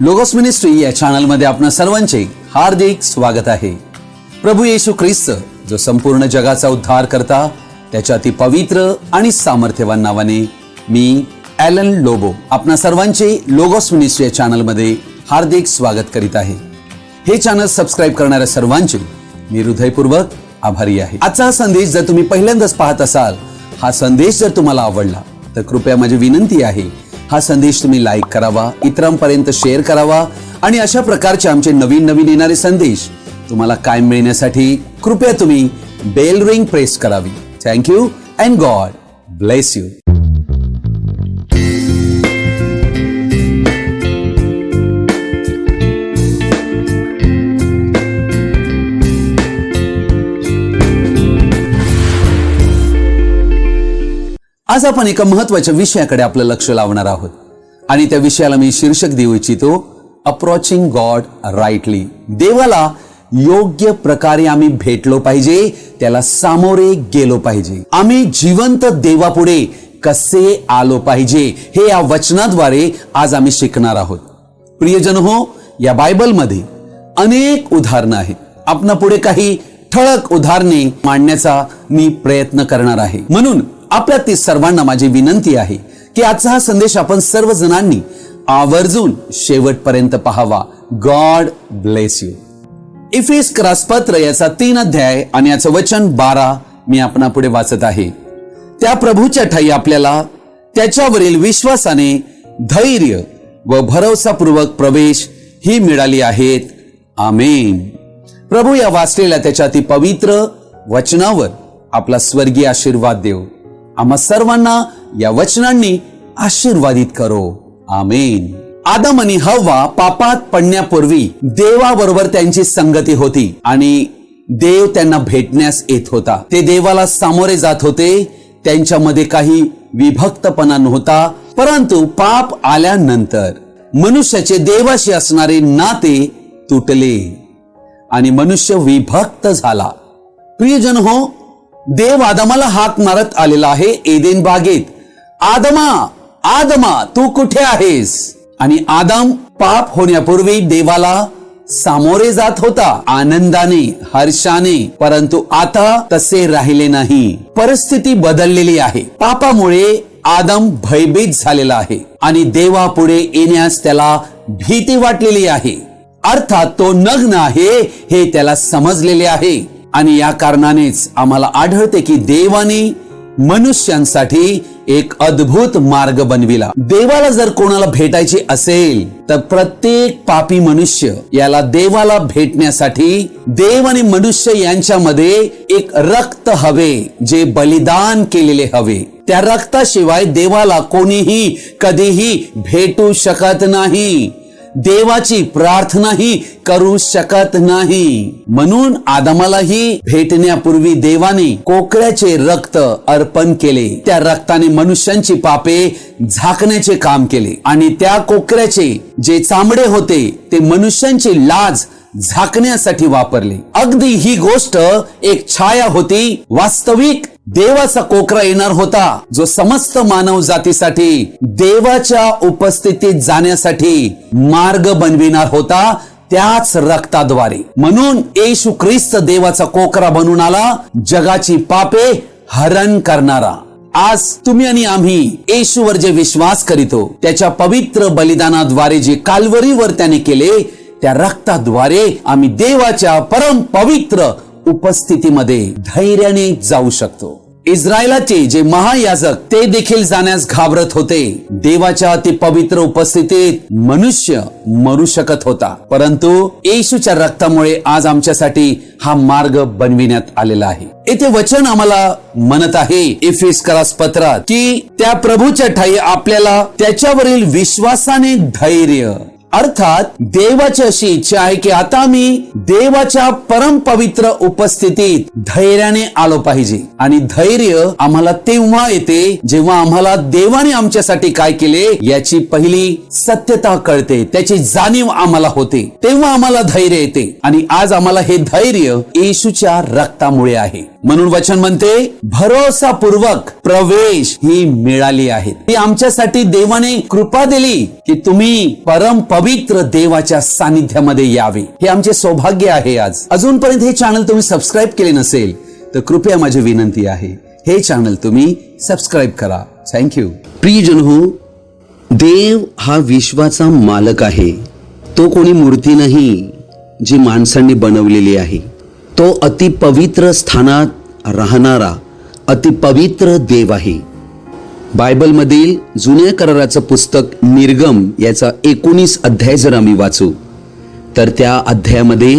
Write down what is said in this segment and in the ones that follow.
Logos ministry या चॅनलमध्ये आपणा सर्वांचे हार्दिक स्वागत आहे. प्रभू येशू ख्रिस्त जो संपूर्ण जगाचा उद्धार करता त्याच्या अति पवित्र आणि सामर्थ्यवान नावाने मी ॲलन लोबो आपणा सर्वांचे लोगोस मिनिस्ट्री या चॅनलमध्ये हार्दिक स्वागत करीत आहे. हे चॅनल सबस्क्राईब करणाऱ्या सर्वांचे मी हृदयपूर्वक आभारी आहे. आजचा संदेश जर तुम्ही पहिल्यांदाच पाहत असाल हा संदेश जर तुम्हाला आवडला तर कृपया माझी विनंती आहे हा संदेश तुम्ही लाईक करावा इतरांपर्यंत शेअर करावा आणि अशा प्रकारचे आमचे नवीन नवीन येणारे संदेश तुम्हाला कायम मिळण्यासाठी कृपया तुम्ही बेल रिंग प्रेस करावी. Thank you and God bless you आज आपण एका महत्त्वाच्या विषयाकडे आपलं लक्ष लावणार आहोत. आणि त्या विषयाला मी शीर्षक देऊ इच्छितो अप्रोचिंग गॉड राईटली देवाला योग्य प्रकारे आम्ही भेटलो पाहिजे त्याला सामोरे गेलो पाहिजे. आम्ही जिवंत देवापुढे कसे आलो पाहिजे हे या वचनाद्वारे आज आम्ही शिकणार आहोत. प्रियजन हो या बायबलमध्ये अनेक उदाहरणं आहेत. आपण पुढे काही ठळक उदाहरणे मांडण्याचा मी प्रयत्न करणार आहे. म्हणून आपल्या ती सर्वांना माझी विनंती आहे की आजचा हा संदेश आपण सर्व जणांनी आवर्जून शेवटपर्यंत पहावा. गॉड ब्लेस यू इफेस पत्र याचा तीन अध्याय आणि याचं वचन बारा मी आपणा पुढे वाचत आहे. त्या प्रभूच्या ठाई आपल्याला त्याच्यावरील विश्वासाने धैर्य व भरवसापूर्वक प्रवेश ही मिळाली आहेत. आमेन. प्रभू या वाचलेल्या त्याच्या अति पवित्र वचनावर आपला स्वर्गीय आशीर्वाद देव. आम्हा सर्वांना या वचनांनी आशीर्वादित करो. आमेन. आदम आणि हव्वा पापात पडण्यापूर्वी देवाबरोबर त्यांची संगती होती आणि देव त्यांना भेटण्यास येत होता. ते देवाला सामोरे जात होते. त्यांच्यामध्ये काही विभक्तपणा नव्हता परंतु पाप आल्यानंतर मनुष्याचे देवाशी असणारे नाते तुटले आणि मनुष्य विभक्त झाला. प्रियजन हो देव आदमाला हाक मारत आलेला आहे एदेन बागेत. आदमा आदमा तू कुठे आहेस? आणि आदम पाप होण्यापूर्वी देवाला सामोरे जात होता आनंदाने हर्षाने. परंतु आता तसे राहिले नाही. परिस्थिती बदललेली आहे. पापामुळे आदम भयभीत झालेला आहे. आणि देवापुढे येण्यास त्याला भीती वाटलेली आहे. अर्थात तो नग्न आहे हे त्याला समजलेले आहे. आणि या कारणानेच आम्हाला आढळते की देवाने मनुष्यांसाठी एक अद्भुत मार्ग बनविला. देवाला जर कोणाला भेटायचे असेल तर प्रत्येक पापी मनुष्य याला देवाला भेटण्यासाठी देव आणि मनुष्य यांच्यामध्ये एक रक्त हवे जे बलिदान केलेले हवे. त्या रक्ताशिवाय देवाला कोणीही कधीही भेटू शकत नाही. देवाची प्रार्थनाही करू शकत नाही. म्हणून आदमालाही भेटण्यापूर्वी देवाने कोकऱ्याचे रक्त अर्पण केले. त्या रक्ताने मनुष्यांची पापे झाकण्याचे काम केले आणि त्या कोकऱ्याचे जे चामडे होते ते मनुष्यांची लाज झाकण्यासाठी वापरले. अगदी ही गोष्ट एक छाया होती वास्तविक देवाचा कोकरा येणार होता जो समस्त मानव जातीसाठी देवाच्या उपस्थितीत जाण्यासाठी मार्ग बनविणार होता त्याच रक्ताद्वारे. म्हणून येशू ख्रिस्त देवाचा कोकरा बनून आला जगाची पापे हरण करणारा. आज तुम्ही आणि आम्ही येशूवर जे विश्वास करीतो त्याच्या पवित्र बलिदानाद्वारे जे कालवरीवर त्याने केले त्या रक्ताद्वारे आम्ही देवाच्या परम पवित्र उपस्थितीमध्ये धैर्याने जाऊ शकतो. इस्रायलाचे जे महायाजक ते देखील जाण्यास घाबरत होते. देवाच्या अति पवित्र उपस्थितीत मनुष्य मरू शकत होता. परंतु येशूच्या रक्तामुळे आज आमच्यासाठी हा मार्ग बनविण्यात आलेला आहे. येथे वचन आम्हाला म्हणत आहे इफिस करास पत्रात की त्या प्रभूच्या ठाई आपल्याला त्याच्यावरील विश्वासाने धैर्य अर्थात देवाची अशी इच्छा आहे की आता मी देवाच्या परम पवित्र उपस्थितीत धैर्याने आलो पाहिजे. आणि धैर्य आम्हाला तेव्हा येते जेव्हा आम्हाला देवाने आमच्यासाठी काय केले याची पहिली सत्यता कळते त्याची जाणीव आम्हाला होते. तेव्हा आम्हाला धैर्य येते आणि आज आम्हाला हे धैर्य येशूच्या रक्तामुळे आहे. म्हणून वचन म्हणते भरोसापूर्वक प्रवेश ही मिळाली आहे. ती आमच्यासाठी देवाने कृपा दिली की तुम्ही परम पवित्र देवाच्या सानिध्यामध्ये यावे. हे आमचे सौभाग्य आहे आज. अजूनपर्यंत हे चॅनल तुम्ही सबस्क्राईब केले नसेल तर कृपया माझी विनंती आहे हे चॅनल तुम्ही सबस्क्राईब करा. थँक्यू प्रियजन हो देव हा विश्वाचा मालक आहे. तो कोणी मूर्ती नाही जी माणसांनी बनवलेली आहे. तो अति पवित्र स्थानात राहणारा अति पवित्र देव आहे. बायबलमधील जुन्या कराराचं पुस्तक निर्गम याचा एकोणीस अध्याय जर आम्ही वाचू तर त्या अध्यायामध्ये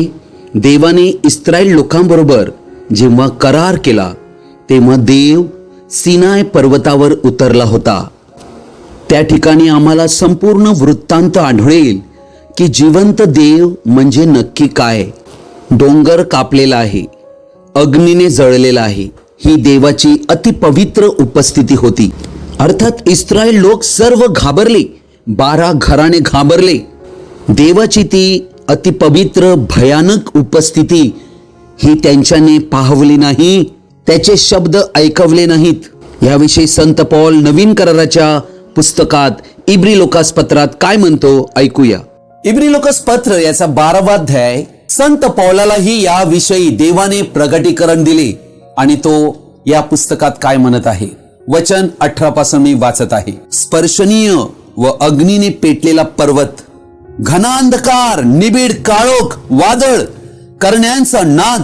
देवाने इस्रायल लोकांबरोबर जेव्हा करार केला तेव्हा देव सिनाय पर्वतावर उतरला होता. त्या ठिकाणी आम्हाला संपूर्ण वृत्तांत आढळेल की जिवंत देव म्हणजे नक्की काय. डोंगर कापलेला आहे अग्नीने जळलेला आहे ही देवाची अतिपवित्र उपस्थिती होती. अर्थात इस्रायल लोक सर्व घाबरले बारा घराने घाबरले. देवाची ती अतिपवित्र भयानक उपस्थिती ही त्यांच्याने पाहवली नाही त्याचे शब्द ऐकवले नाहीत. याविषयी संत पॉल नवीन कराराच्या पुस्तकात इब्री लोकास पत्रात काय म्हणतो ऐकूया. इब्री लोकस पत्र याचा बारावा अध्याय संत पौलालाही याविषयी देवाने प्रगटीकरण दिले आणि तो या पुस्तकात काय म्हणत आहे? वचन अठरा पासून मी वाचत आहे. स्पर्शनीय व अग्नीने पेटलेला पर्वत घनांधकार निबिड काळोख वादळ करण्यांचा नाद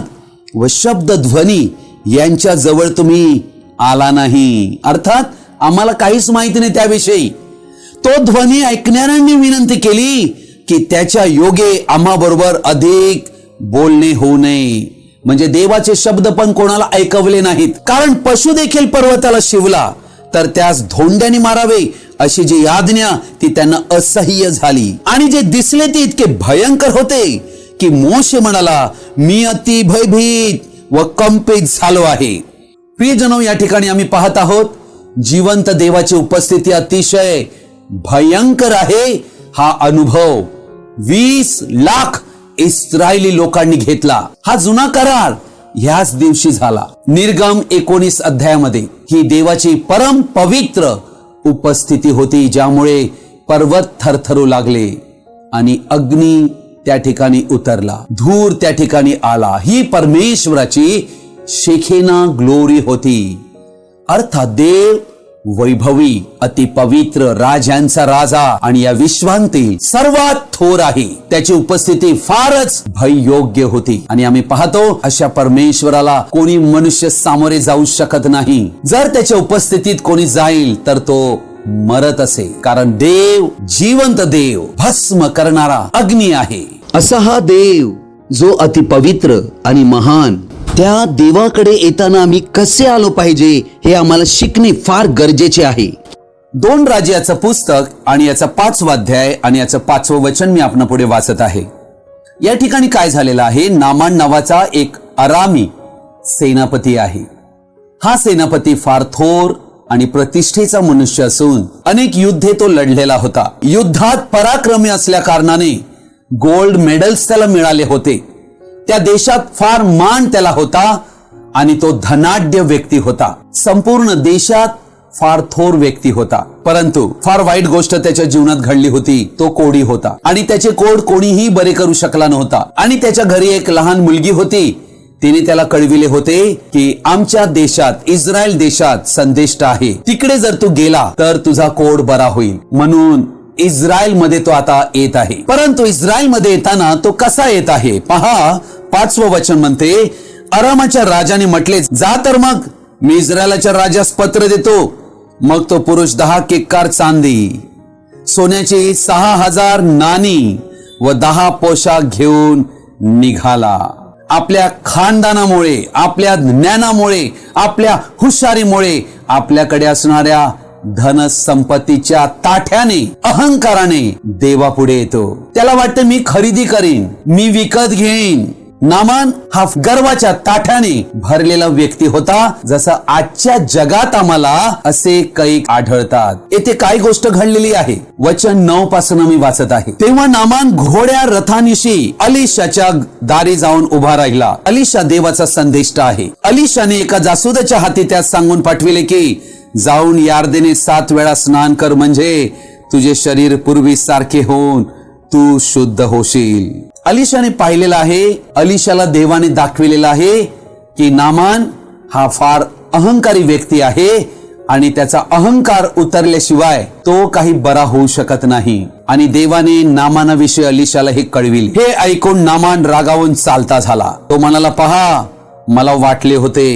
व शब्द ध्वनी यांच्या जवळ तुम्ही आला नाही. अर्थात आम्हाला काहीच माहिती नाही त्याविषयी. तो ध्वनी ऐकणाऱ्यांनी विनंती केली की त्याच्या योगे आम्हा बरोबर अधिक बोलणे होऊ नये. म्हणजे देवाचे शब्द पण कोणाला ऐकवले नाहीत. कारण पशु देखील पर्वताला शिवला. तर त्यास धोंड्याने मारावे अशी जी याज्ञा ती त्यांना असह्य झाली. आणि जे दिसले ते इतके भयंकर होते की मोशे म्हणाला मी अति भयभीत व कंपित झालो आहे. प्रियजनो या ठिकाणी आम्ही पाहत आहोत जिवंत देवाची उपस्थिती अतिशय भयंकर आहे. हा अनुभव वीस लाख इस्रायली लोकांनी घेतला. हा जुना करार ह्याच दिवशी झाला. निर्गम एकोणीस अध्यायामध्ये ही देवाची परम पवित्र उपस्थिती होती ज्यामुळे पर्वत थरथरू लागले आणि अग्नी त्या ठिकाणी उतरला. धूर त्या ठिकाणी आला. ही परमेश्वराची शेखेना ग्लोरी होती. अर्थात देव वैभवी अति पवित्र राजांचा राजा आणि या विश्वांतील सर्वात थोर आहे. त्याची उपस्थिती फारच भययोग्य होती. आणि आम्ही पाहतो अशा परमेश्वराला कोणी मनुष्य सामोरे जाऊ शकत नाही. जर त्याच्या उपस्थितीत कोणी जाईल तर तो मरत असे. कारण देव जिवंत देव भस्म करणारा अग्नी आहे. असा हा देव जो अति पवित्र आणि महान त्या देवाकडे येताना आम्ही कसे आलो पाहिजे हे आम्हाला शिकणे फार गरजेचे आहे. दोन राज्याचं पुस्तक आणि याचा पाचवा अध्याय आणि याचं पाचवं वचन मी आपण पुढे वाचत आहे. या ठिकाणी काय झालेलं आहे? नामान नावाचा एक अरामी सेनापती आहे. हा सेनापती फार थोर आणि प्रतिष्ठेचा मनुष्य असून अनेक युद्धे तो लढलेला होता. युद्धात पराक्रमी असल्या कारणाने गोल्ड मेडल्स त्याला मिळाले होते. त्या देशात फार मान त्याला होता आणि तो धनाढ्य व्यक्ती होता. संपूर्ण देशात फार थोर व्यक्ती होता. परंतु फार वाईट गोष्ट त्याच्या जीवनात घडली होती तो कोडी होता. आणि त्याचे कोड कोणीही बरे करू शकला नव्हता. आणि त्याच्या घरी एक लहान मुलगी होती. तिने त्याला कळविले होते की आमच्या देशात इस्रायल देशात संदेष्ट आहे. तिकडे जर तू गेला तर तुझा कोड बरा होईल. म्हणून इस्रायलमध्ये तो आता येत आहे. परंतु इस्रायलमध्ये येताना तो कसा येत आहे? पहा पाचवं वचन म्हणते अरामाच्या राजाने म्हटले जा तर मग मी इस्रायलाच्या राजास पत्र देतो. मग तो पुरुष दहा केकार चांदी सोन्याची सहा हजार नाणी व दहा पोशाख घेऊन निघाला. आपल्या खानदानामुळे आपल्या ज्ञानामुळे आपल्या हुशारीमुळे आपल्याकडे असणाऱ्या धन संपत्तीच्या ताठ्याने अहंकाराने देवापुढे येतो. त्याला वाटतं मी खरेदी करीन मी विकत घेईन. नामान हा गर्वाच्या ताठ्याने भरलेला व्यक्ती होता जसं आजच्या जगात आम्हाला असे कैक आढळतात. येथे काय गोष्ट घडलेली आहे. वचन नऊ पासून मी वाचत आहे. तेव्हा नामान घोड्या रथानिशी अलिशाच्या दारी जाऊन उभा राहिला. अलिशा देवाचा संदेष्ट आहे. अलिशाने एका जासुदाच्या हाती त्यास सांगून पाठविले की जाऊन यार्देने सात वेळा स्नान कर म्हणजे तुझे शरीर पूर्वी सारखे होऊन तू शुद्ध होशील. अलिशाने पाहिलेलं आहे अलिशाला देवाने दाखविलेलं आहे की नामान हा फार अहंकारी व्यक्ती आहे आणि त्याचा अहंकार उतरल्याशिवाय तो काही बरा होऊ शकत नाही. आणि देवाने नामानाविषयी अलिशाला हे कळविले. हे ऐकून नामान रागावून चालता झाला. तो म्हणाला पहा मला वाटले होते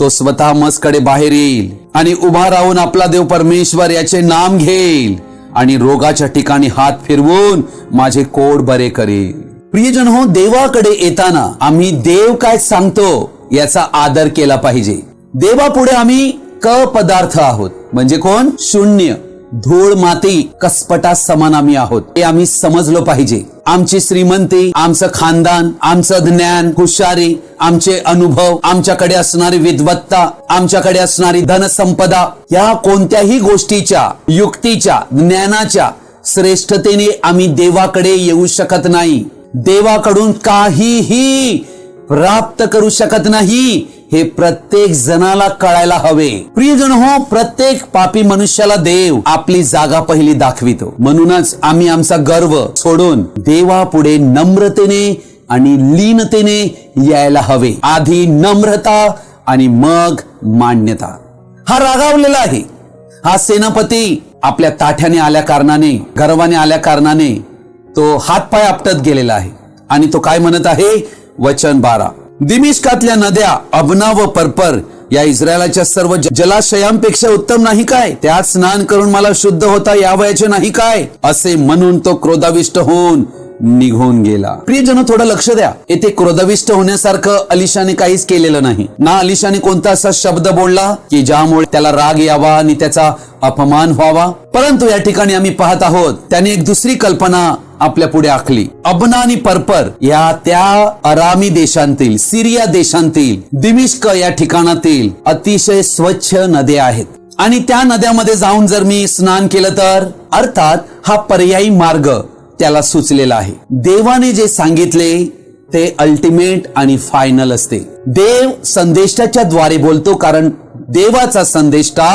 तो स्वतः मसकडे बाहेर येईल. आणि उभा राहून आपला देव परमेश्वर याचे नाम घेईल आणि रोगाच्या ठिकाणी हात फिरवून माझे कोड बरे करेल. प्रियजन हो देवाकडे येताना आम्ही देव काय सांगतो याचा आदर केला पाहिजे. देवापुढे आम्ही क पदार्थ आहोत. म्हणजे कोण? शून्य. धूळ माती कसपटा समान आम्ही आहोत. हे आम्ही समजलो पाहिजे. आमची श्रीमंती आमचं खानदान आमचं ज्ञान हुशारी आमचे अनुभव आमच्याकडे असणारी विद्वत्ता आमच्याकडे असणारी धनसंपदा या कोणत्याही गोष्टीच्या युक्तीच्या ज्ञानाच्या श्रेष्ठतेने आम्ही देवाकडे येऊ शकत नाही. देवाकडून काहीही प्राप्त करू शकत नाही. हे प्रत्येक जणाला कळायला हवे. प्रियजन हो प्रत्येक पापी मनुष्याला देव आपली जागा पहिली दाखवितो. म्हणूनच आम्ही आमचा गर्व सोडून देवापुढे नम्रतेने आणि लीनतेने यायला हवे. आधी नम्रता आणि मग मान्यता. हा रागावलेला आहे. हा सेनापती आपल्या ताठ्याने आल्या कारणाने गर्वाने आल्या कारणाने तो हातपाय आपटत गेलेला आहे. आणि तो काय म्हणत आहे? वचन बारा. दिमिष्कातल्या नद्या अबना व परपर या इस्रायलाच्या सर्व जलाशयांपेक्षा उत्तम नाही काय? त्यात स्नान करून मला शुद्ध होता यावयाचे नाही काय? असे म्हणून तो क्रोधाविष्ट होऊन निघून गेला. प्रियजन थोडं लक्ष द्या. येथे क्रोधविष्ट होण्यासारखं अलिशाने काहीच केलेलं नाही. ना अलिशाने कोणता असा शब्द बोलला की ज्यामुळे त्याला राग यावा आणि त्याचा अपमान व्हावा? परंतु या ठिकाणी आम्ही पाहत आहोत त्याने एक दुसरी कल्पना आपल्या पुढे आखली. अबना आणि परपर या त्या अरामी देशांतील सिरिया देशांतील दिमिष्क या ठिकाणातील अतिशय स्वच्छ नद्या आहेत. आणि त्या नद्यामध्ये जाऊन जर मी स्नान केलं तर अर्थात हा पर्यायी मार्ग त्याला सुचलेला आहे. देवाने जे सांगितले ते अल्टिमेट आणि फायनल असते. देव संदेष्टाच्या द्वारे बोलतो कारण देवाचा संदेष्टा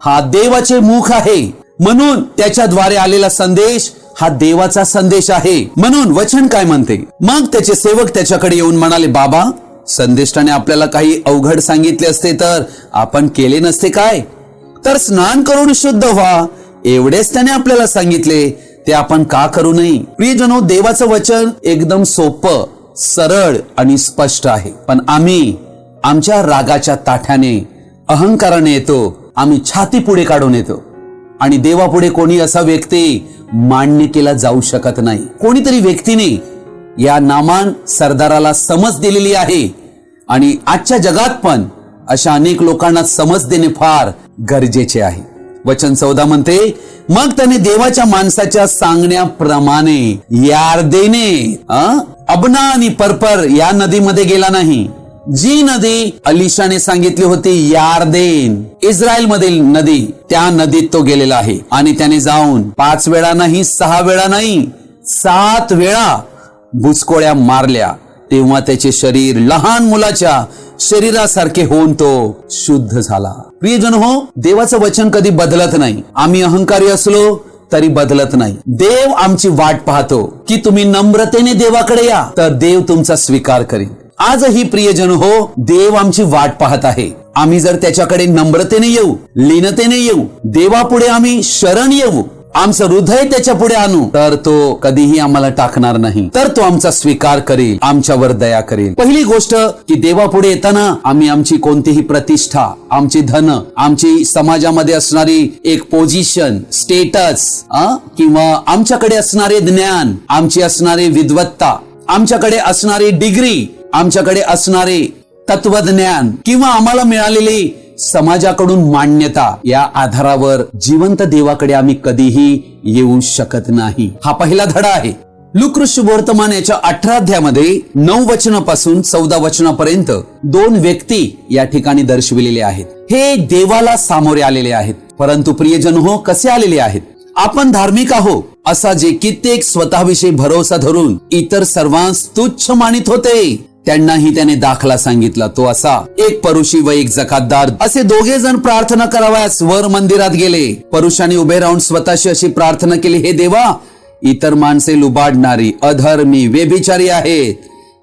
हा देवाचे मुख आहे. म्हणून त्याच्याद्वारे आलेला संदेश हा देवाचा संदेश आहे. म्हणून वचन काय म्हणते? मग त्याचे सेवक त्याच्याकडे येऊन म्हणाले बाबा संदेष्टाने आपल्याला काही अवघड सांगितले असते तर आपण केले नसते काय? तर स्नान करून शुद्ध व्हा. एवढेच त्याने आपल्याला सांगितले. ते आपण का करू नये? प्रियजनो देवाचं वचन एकदम सोपं सरळ आणि स्पष्ट आहे. पण आम्ही आमच्या रागाच्या ताठ्याने अहंकाराने येतो. आम्ही छाती पुढे काढून येतो. आणि देवापुढे कोणी असा व्यक्ती मान्य केला जाऊ शकत नाही. कोणीतरी व्यक्तीने या नामान सरदाराला समज दिलेली आहे आणि आजच्या जगात पण अशा अनेक लोकांना समज देणे फार गरजेचे आहे. वचन चौदा म्हणते मग त्याने देवाच्या माणसाच्या सांगण्याप्रमाणे यार अं? अबना आणि परपर या नदीमध्ये गेला नाही. जी नदी अलिशाने सांगितली होती यार्देन. इस्रायल मधील नदी त्या नदीत तो गेलेला आहे. आणि त्याने जाऊन पाच वेळा नाही सहा वेळा नाही सात वेळा भुसकोळ्या मारल्या. तेव्हा त्याचे शरीर लहान मुलाच्या शरीरासारखे होऊन तो शुद्ध झाला. प्रियजन हो देवाचं वचन कधी बदलत नाही. आम्ही अहंकारी असलो तरी बदलत नाही. देव आमची वाट पाहतो की तुम्ही नम्रतेने देवाकडे या तर देव तुमचा स्वीकार करेल आजही प्रियजन हो देव आमची वाट पाहत आहे. आम्ही जर त्याच्याकडे नम्रतेने येऊ लीनतेने येऊ देवापुढे आम्ही शरण येऊ आमचं हृदय त्याच्या पुढे आणू तर तो कधीही आम्हाला टाकणार नाही. तर तो आमचा स्वीकार करेल आमच्यावर दया करेल. पहिली गोष्ट की देवापुढे येताना आम्ही आमची कोणतीही प्रतिष्ठा आमची धन आमची समाजामध्ये असणारी एक पोझिशन स्टेटस किंवा आमच्याकडे असणारे ज्ञान आमची असणारी विद्वत्ता आमच्याकडे असणारी डिग्री आमच्याकडे असणारे तत्वज्ञान किंवा आम्हाला मिळालेली समाजाकडून मान्यता या आधारावर जिवंत देवाकडे आम्ही कधीही येऊ शकत नाही. हा पहिला धडा आहे. लुकृष्य वर्तमान याच्या अठरा अध्यामध्ये नऊ वचनापासून चौदा वचनापर्यंत दोन व्यक्ती या ठिकाणी दर्शविलेले आहेत. हे देवाला सामोरे आलेले आहेत. परंतु प्रियजन हो कसे आलेले आहेत? आपण धार्मिक आहो असा जे कित्येक स्वतःविषयी भरोसा धरून इतर सर्वांस तुच्छ मानित होते. त्यांनाही त्याने दाखला सांगितला. तो असा एक परुषी व एक जकातदार. असे दोघे जण प्रार्थना करावयास वर मंदिरात गेले. परुषाने उभे राहून स्वतःशी अशी प्रार्थना केली हे देवा इतर माणसे लुबाडणारी अधर्मी व्यभिचारी आहेत.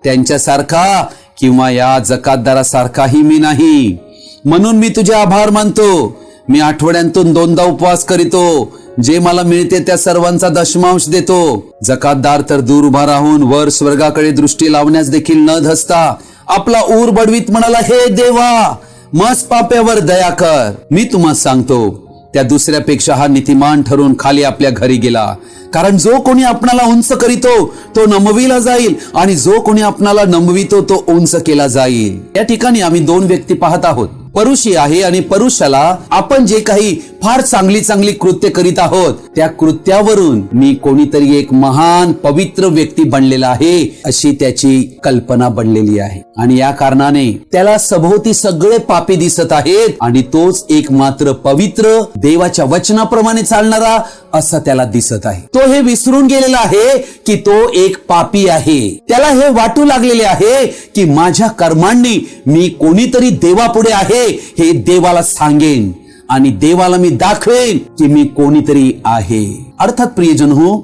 त्यांच्यासारखा किंवा या जकातदारासारखाही मी नाही. म्हणून मी तुझे आभार मानतो. मी आठवड्यांतून दोनदा उपवास करीतो. जे मला मिळते त्या सर्वांचा दशमांश देतो. जकातदार तर दूर उभा राहून वर स्वर्गाकडे दृष्टी लावण्यास देखील न धसता आपला ऊर बडवीत म्हणाला हे देवा मस पाप्यावर दया कर. मी तुम्हाला सांगतो त्या दुसऱ्यापेक्षा हा नीतिमान ठरून खाली आपल्या घरी गेला. कारण जो कोणी आपणाला उंच करीतो तो नमविला जाईल आणि जो कोणी आपणाला नमवितो तो उंच केला जाईल. या ठिकाणी आम्ही दोन व्यक्ती पाहत आहोत. परुषी आहे आणि परुषाला आपण जे काही फार चांगली चांगली कृत्य करीत आहोत. त्या कृत्यावरून मी कोणीतरी एक महान पवित्र व्यक्ती बनलेला आहे अशी त्याची कल्पना बनलेली आहे. आणि या कारणाने त्याला सभोवती सगळे पापी दिसत आहेत आणि तोच एक मात्र पवित्र देवाच्या वचनाप्रमाणे चालणारा असा त्याला दिसत आहे. तो हे विसरून गेलेला आहे की तो एक पापी आहे. त्याला हे वाटू लागलेले आहे की माझ्या कर्मांनी मी कोणीतरी देवापुढे आहे हे देवाला सांगेन. आणि देवाला मी दाखवेन की मी कोणीतरी आहे. अर्थात प्रियजन हो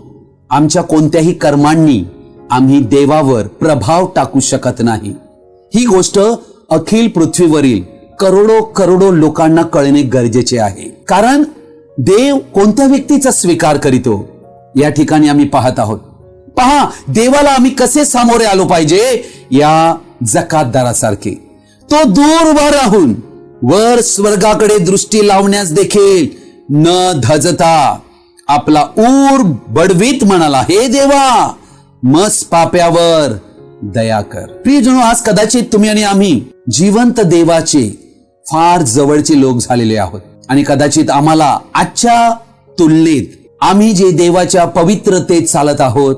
आमच्या कोणत्याही कर्मांनी आम्ही देवावर प्रभाव टाकू शकत नाही. ही गोष्ट अखिल पृथ्वीवरील करोडो करोडो लोकांना कळणे गरजेचे आहे. कारण देव कोणत्या व्यक्तीचा स्वीकार करीतो या ठिकाणी आम्ही पाहत आहोत. पहा देवाला आम्ही कसे सामोरे आलो पाहिजे? या जकातदारासारखे. तो दूर उभा राहून वर स्वर्गाकडे दृष्टी लावण्यास देखील न धजता आपला ऊर बडवीत म्हणाला हे देवा मस पाप्यावर दया कर. प्रियजनो आज कदाचित तुम्ही आणि आम्ही जिवंत देवाचे फार जवळचे लोक झालेले आहोत. आणि कदाचित आम्हाला आजच्या तुलनेत आम्ही जे देवाच्या पवित्रतेत चालत आहोत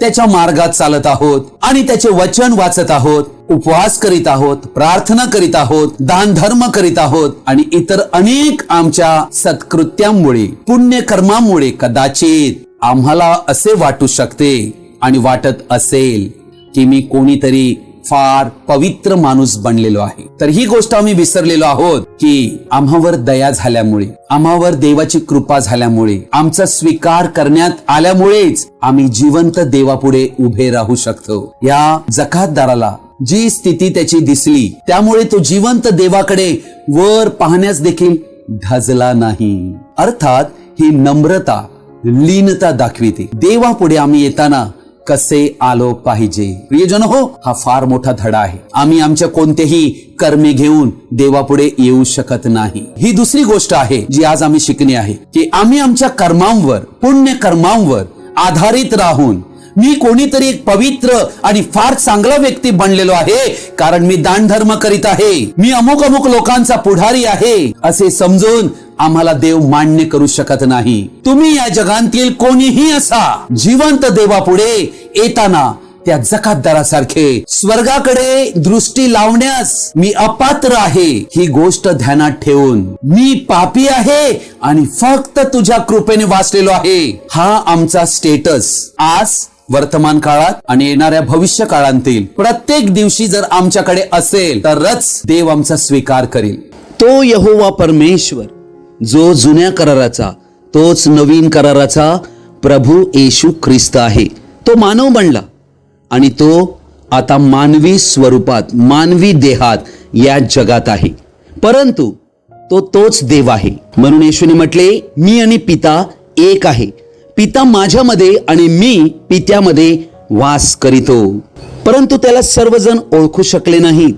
त्याच्या मार्गात चालत आहोत आणि त्याचे वचन वाचत आहोत उपवास करीत आहोत प्रार्थना करीत आहोत दान धर्म करीत आहोत आणि इतर अनेक आमच्या सत्कृत्यांमुळे पुण्य कर्मामुळे कदाचित आम्हाला असे वाटू शकते आणि वाटत असेल की मी कोणीतरी फार पवित्र माणूस बनलेलो आहे. तर ही गोष्ट आम्ही विसरलेलो आहोत की आम्हावर दया झाल्यामुळे आम्हावर देवाची कृपा झाल्यामुळे आमचा स्वीकार करण्यात आल्यामुळेच आम्ही जिवंत देवापुढे उभे राहू शकतो. या जकातदाराला जी स्थिती त्याची दिसली त्यामुळे तो जिवंत देवाकडे वर पाहण्यास देखील धजला नाही. अर्थात ही नम्रता लीनता दाखविते. देवापुढे आम्ही येताना कसे आलो पाहिजे? प्रियजन हो हा फार मोठा धडा आहे. आम्ही आमच्या कोणतेही कर्मे घेऊन देवापुढे येऊ शकत नाही. ही दुसरी गोष्ट आहे जी आज आम्ही शिकणे आहे की आम्ही आमच्या कर्मांवर पुण्य कर्मांवर आधारित राहून मी कोणीतरी एक पवित्र आणि फार चांगला व्यक्ती बनलेलो आहे कारण मी दान धर्म करीत आहे. मी अमुक अमुक लोकांचा पुढारी आहे असे समजून आम्हाला देव मान्य करू शकत नाही. तुम्ही या जगांतील कोणीही असा जिवंत देवापुढे येताना त्या जकातदारासारखे स्वर्गाकडे दृष्टी लावण्यास मी अपात्र आहे ही गोष्ट ध्यानात ठेवून. मी पापी आहे आणि फक्त तुझ्या कृपेने वाचलेलो आहे. हा आमचा स्टेटस आज वर्तमान काळात आणि येणाऱ्या भविष्य काळांतील प्रत्येक दिवशी जर आमच्याकडे असेल तरच देव आमचा स्वीकार करेल. तो यहोवा परमेश्वर. जो जुन्या कराराचा तोच नवीन कराराचा प्रभू येशू ख्रिस्त आहे. तो मानव बनला आणि तो आता मानवी स्वरूपात मानवी देहात या जगात आहे. परंतु तो तोच देव आहे. म्हणून येशूने म्हटले मी आणि पिता एक आहे. पिता माझ्यामध्ये आणि मी पित्यामध्ये वास करीतो. परंतु त्याला सर्वजण ओळखू शकले नाहीत.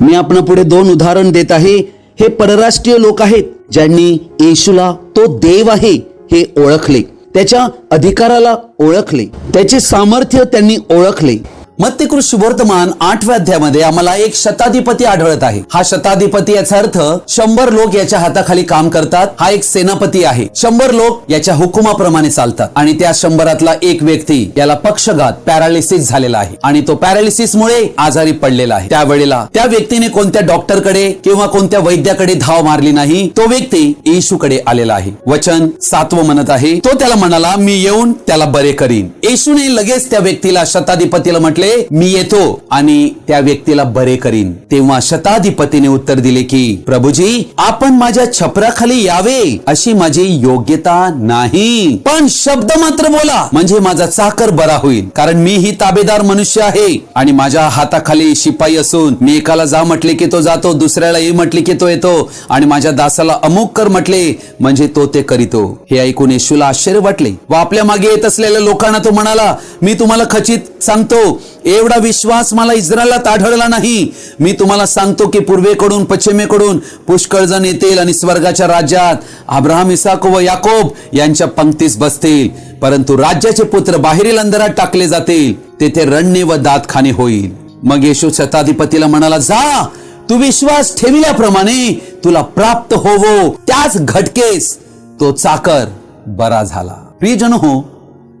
मी आपण पुढे दोन उदाहरण देत आहे. हे परराष्ट्रीय लोक आहेत. ज्यांनी येशूला तो देव आहे हे ओळखले. त्याच्या अधिकाराला ओळखले. त्याचे सामर्थ्य त्यांनी ओळखले. मत्तिकृत शुभवर्तमान आठव्या अध्यायामध्ये आम्हाला एक शताधिपती आढळत आहे. हा शताधिपती याचा अर्थ शंभर लोक याच्या हाताखाली काम करतात. हा एक सेनापती आहे. शंभर लोक याच्या हुकुमाप्रमाणे चालतात आणि त्या शंभरातला एक व्यक्ती याला पक्षघात पॅरालिसिस झालेला आहे आणि तो पॅरालिसिस मुळे आजारी पडलेला आहे. त्यावेळेला त्या व्यक्तीने कोणत्या डॉक्टरकडे किंवा कोणत्या वैद्याकडे धाव मारली नाही तो व्यक्ती येशूकडे आलेला आहे. वचन सातवं म्हणत आहे तो त्याला म्हणाला मी येऊन त्याला बरे करीन. येशूने लगेच त्या व्यक्तीला शताधिपतीला म्हटले मी येतो आणि त्या व्यक्तीला बरे करीन. तेव्हा शताधिपतीने उत्तर दिले की प्रभूजी आपण माझ्या छपराखाली यावे अशी माझी योग्यता नाही. पण शब्द मात्र बोला म्हणजे माझा चाकर बरा होईल. कारण मी ही ताबेदार मनुष्य आहे आणि माझ्या हाताखाली शिपाई असून मी एकाला जा म्हटले की तो जातो दुसऱ्याला ये म्हटले की तो येतो आणि माझ्या दासाला अमुक कर म्हटले म्हणजे तो ते करीतो. हे ऐकून येशूला आश्चर्य वाटले. व आपल्या मागे येत असलेल्या लोकांना तो म्हणाला मी तुम्हाला खचित सांगतो एवढा विश्वास मला इस्रायलात आढळला नाही. मी तुम्हाला सांगतो की पूर्वेकडून पश्चिमेकडून पुष्कळ जण येतील आणि स्वर्गाच्या राज्यात अब्राहम इसाको व याकोब यांच्या पंक्तीस बसतील. परंतु राज्याचे पुत्र बाहेरील अंधारात टाकले जातील. तेथे रण्य व दातखाने होईल. मग येशू शताधिपतीला म्हणाला जा तू विश्वास ठेविल्याप्रमाणे तुला प्राप्त होवो. त्याच घटकेस तो चाकर बरा झाला. प्रियजन हो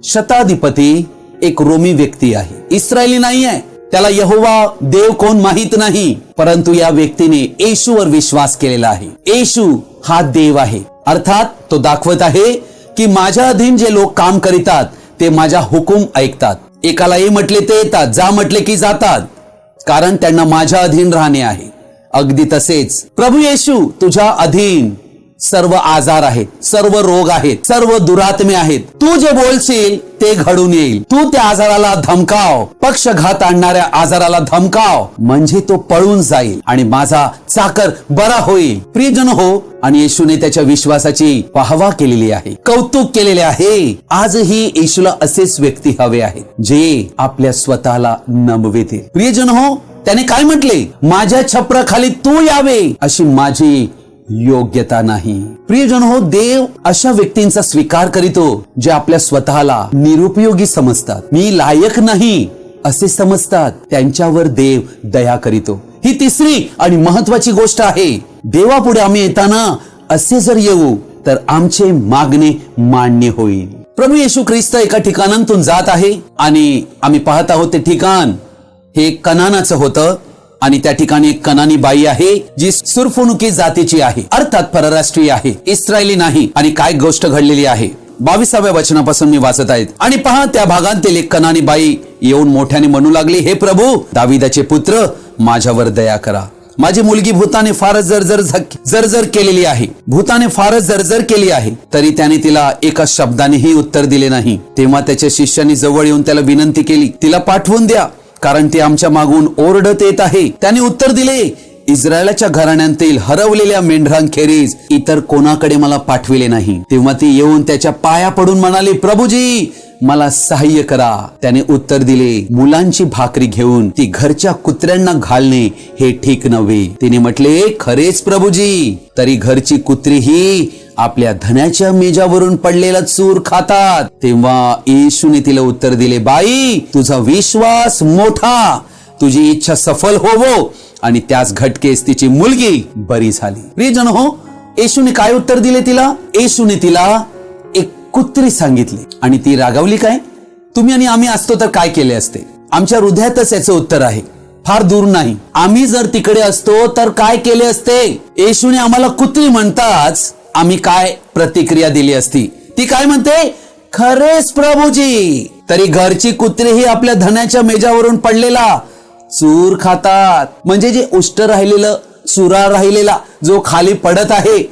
शताधिपती एक रोमी व्यक्ती आहे. इस्रायली नाही आहे त्याला यहोवा देव कोण माहीत नाही. परंतु या व्यक्तीने येशूवर विश्वास केलेला आहे. येशू हा देव आहे. अर्थात तो दाखवत आहे की माझ्या अधीन जे लोक काम करीतात ते माझ्या हुकूम ऐकतात. एकाला ये म्हटले ते येतात जा म्हटले की जातात. कारण त्यांना माझ्या अधीन राहणे आहे. अगदी तसेच प्रभू येशू तुझ्या अधीन. सर्व आजार आहेत सर्व रोग आहेत सर्व दुरात्मे आहेत. तू जे बोलशील ते घडून येईल. तू त्या आजाराला धमकाव. पक्षघात आणणाऱ्या आजाराला धमकाव. म्हणजे तो पळून जाईल आणि माझा चाकर बरा होईल. प्रियजन हो आणि येशूने त्याच्या विश्वासाची वाहवा केलेली आहे कौतुक केलेले आहे. आजही येशूला असेच व्यक्ती हवे आहेत जे आपल्या स्वतःला नमवेतील. प्रियजन हो त्याने काय म्हटले? माझ्या छपराखाली तू यावे अशी माझी योग्यता नाही. प्रियजन हो देव अशा व्यक्तींचा स्वीकार करीतो जे आपल्या स्वतःला निरुपयोगी समजतात. मी लायक नाही असे समजतात. त्यांच्यावर देव दया करीतो. ही तिसरी आणि महत्वाची गोष्ट आहे. देवापुढे आम्ही येताना असे जर येऊ तर आमचे मागणे मान्य होईल. प्रभू येशू ख्रिस्त एका ठिकाणातून जात आहे आणि आम्ही पाहत आहोत ते ठिकाण. हे कनानाचं होतं. आणि त्या ठिकाणी एक कनानी बाई आहे जी सुरफुणुकी जातीची आहे. अर्थात परराष्ट्रीय आहे. इस्रायली नाही. आणि काय गोष्ट घडलेली आहे? बावीसाव्या वचनापासून मी वाचत आहेत आणि पहा त्या भागांतील एक कनानी बाई येऊन मोठ्याने म्हणू लागली हे प्रभू दाविदाचे पुत्र माझ्यावर दया करा. माझी मुलगी भूताने फारच जरजर झक- केलेली आहे. भूताने फारच जरजर केली आहे. तरी त्याने तिला एका शब्दानेही उत्तर दिले नाही. तेव्हा त्याच्या शिष्याने जवळ येऊन त्याला विनंती केली तिला पाठवून द्या. कारण ते आमच्या मागून ओरडत येत आहे. त्याने उत्तर दिले इस्रायलाच्या घराण्यांतील हरवलेल्या मेंढरांखेरीज इतर कोणाकडे मला पाठविले नाही. तेव्हा ती येऊन त्याच्या पाया पडून म्हणाले प्रभूजी मला सहाय्य करा. त्याने उत्तर दिले मुलांची भाकरी घेऊन ती घरच्या कुत्र्यांना घालणे हे ठीक नव्हे. तिने म्हटले खरेच प्रभूजी तरी घरची कुत्री ही आपल्या धन्याच्या मेजावरून पडलेला चूर खातात. तेव्हा येशूने तिला उत्तर दिले बाई तुझा विश्वास मोठा. तुझी इच्छा सफल होवो. आणि त्याच घटकेस तिची मुलगी बरी झाली. प्रियजन हो येशूने काय उत्तर दिले तिला? येशूने तिला एक कुत्री सांगितली. आणि ती रागावली काय? तुम्ही आणि आम्ही असतो तर काय केले असते? आमच्या हृदयातच याचं उत्तर आहे. फार दूर नाही. आम्ही जर तिकडे असतो तर काय केले असते? येशूने आम्हाला कुत्री म्हणताच आम्ही काय प्रतिक्रिया दिली असती? ती काय म्हणते? खरेच प्रभूजी तरी घरची कुत्रीही आपल्या धनाच्या मेजावरून पडलेला. चूर खातात. म्हणजे जे उष्ट राहिलेलं चुरा राहिलेला जो खाली पडत आहे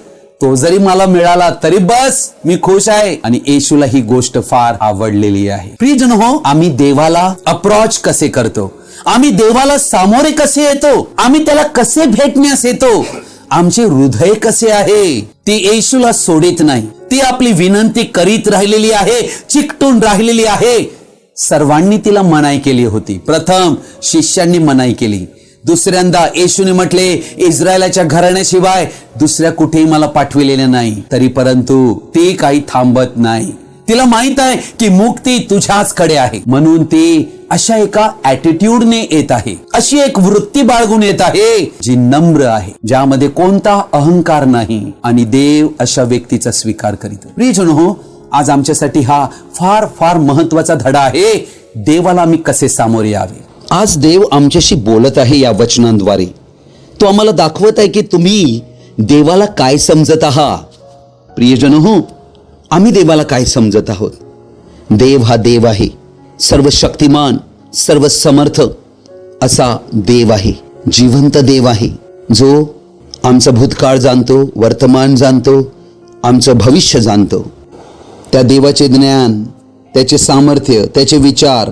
तो जरी मला मिळाला तरी बस मी खुश आहे. आणि येशूला ही गोष्ट फार आवडलेली आहे. प्रियजन हो आम्ही देवाला अप्रोच कसे करतो? आम्ही देवाला सामोरे कसे येतो? आम्ही त्याला कसे भेटण्यास येतो? आमचे हृदय कसे आहे? ती येशूला सोडित नाही. ती आपली विनंती करीत राहिलेली आहे चिकटून राहिलेली आहे. सर्वांनी तिला मनाई केली होती. प्रथम शिष्यांनी मनाई केली. दुसऱ्यांदा येशूने म्हटले इस्रायलाच्या घराण्याशिवाय दुसऱ्या कुठेही मला पाठविलेले नाही. तरी परंतु ती काही थांबत नाही. तिला माहीत आहे की मुक्ती तुझ्याच कडे आहे. म्हणून ती अशा एका ऍटिट्यूडने येत आहे. अशी एक वृत्ती बाळगून येत आहे जी नम्र आहे ज्यामध्ये कोणता अहंकार नाही आणि देव अशा व्यक्तीचा स्वीकार करीत प्रियजन हो आज आमच्यासाठी हा फार फार महत्त्वाचा धडा आहे. देवाला आम्ही कसे सामोरे यावे? आज देव आमच्याशी बोलत आहे या वचनांद्वारे. तो आम्हाला दाखवत आहे की तुम्ही देवाला काय समजत आहात. प्रियजन हो आम्ही देवाला काय समजत आहोत? देव हा देव आहे सर्व शक्तिमान सर्व समर्थ असा देव आहे जिवंत देव आहे जो आमचं भूतकाळ जाणतो वर्तमान जाणतो आमचं भविष्य जाणतो. त्या देवाचे ज्ञान त्याचे सामर्थ्य त्याचे विचार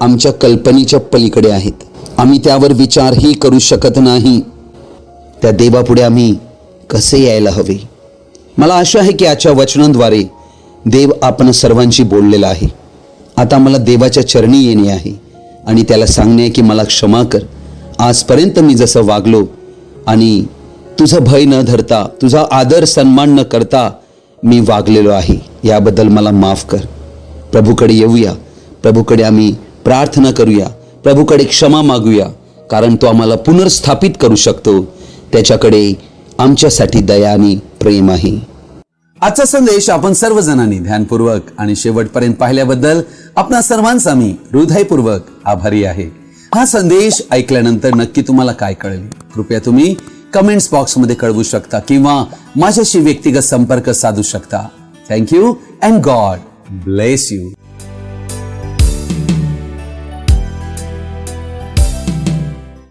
आमच्या कल्पनेच्या पलीकडे आहेत. आम्ही त्यावर विचारही करू शकत नाही. त्या देवापुढे आम्ही कसे यायला हवे? मला आशा आहे की आजच्या वचनांद्वारे देव आपण सर्वांशी बोललेला आहे. आता मला देवाच्या चरणी येणे आहे आणि त्याला सांगणे आहे की मला क्षमा कर. आजपर्यंत मी जसं वागलो आणि तुझं भय न धरता तुझा आदर सन्मान न करता मी वागलेलो आहे. याबद्दल मला माफ कर. प्रभूकडे येऊया. प्रभूकडे आम्ही प्रार्थना करूया. प्रभूकडे क्षमा मागूया. कारण तो आम्हाला पुनर्स्थापित करू शकतो. त्याच्याकडे आमच्यासाठी दया आणि प्रेम आहे. आजचा संदेश आपण सर्वजणांनी ध्यानपूर्वक आणि शेवटपर्यंत पाहिल्याबद्दल आपणा सर्वांचा मी हृदयपूर्वक आभारी आहे. हा संदेश ऐकल्यानंतर नक्की तुम्हाला काय कळेल? कृपया तुम्ही कमेंट्स बॉक्समध्ये कळवू शकता किंवा माझ्याशी व्यक्तिगत संपर्क साधू शकता. Thank you and God bless you